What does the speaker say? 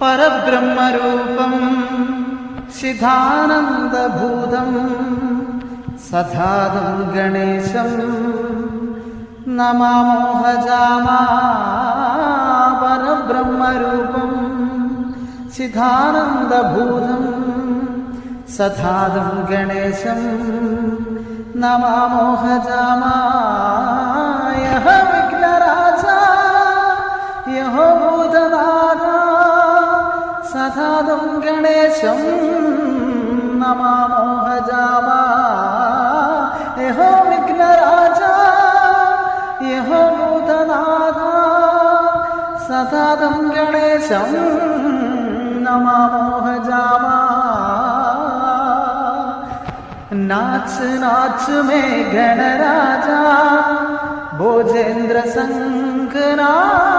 परब्रह्मरूपं सिद्धानन्दभूतं सधादं गणेशं नमामोहजामा परब्रह्मरूपं सिद्धानन्दभूतं सधादं गणेशं नमामोहजामा सधादं गणेशं नमामोहजामा यः विघ्नराजा यः भूतनाथा। सधादं गणेशं नमामोहजामा नाच नाच में गणराजा। भोजेन्द्र नाच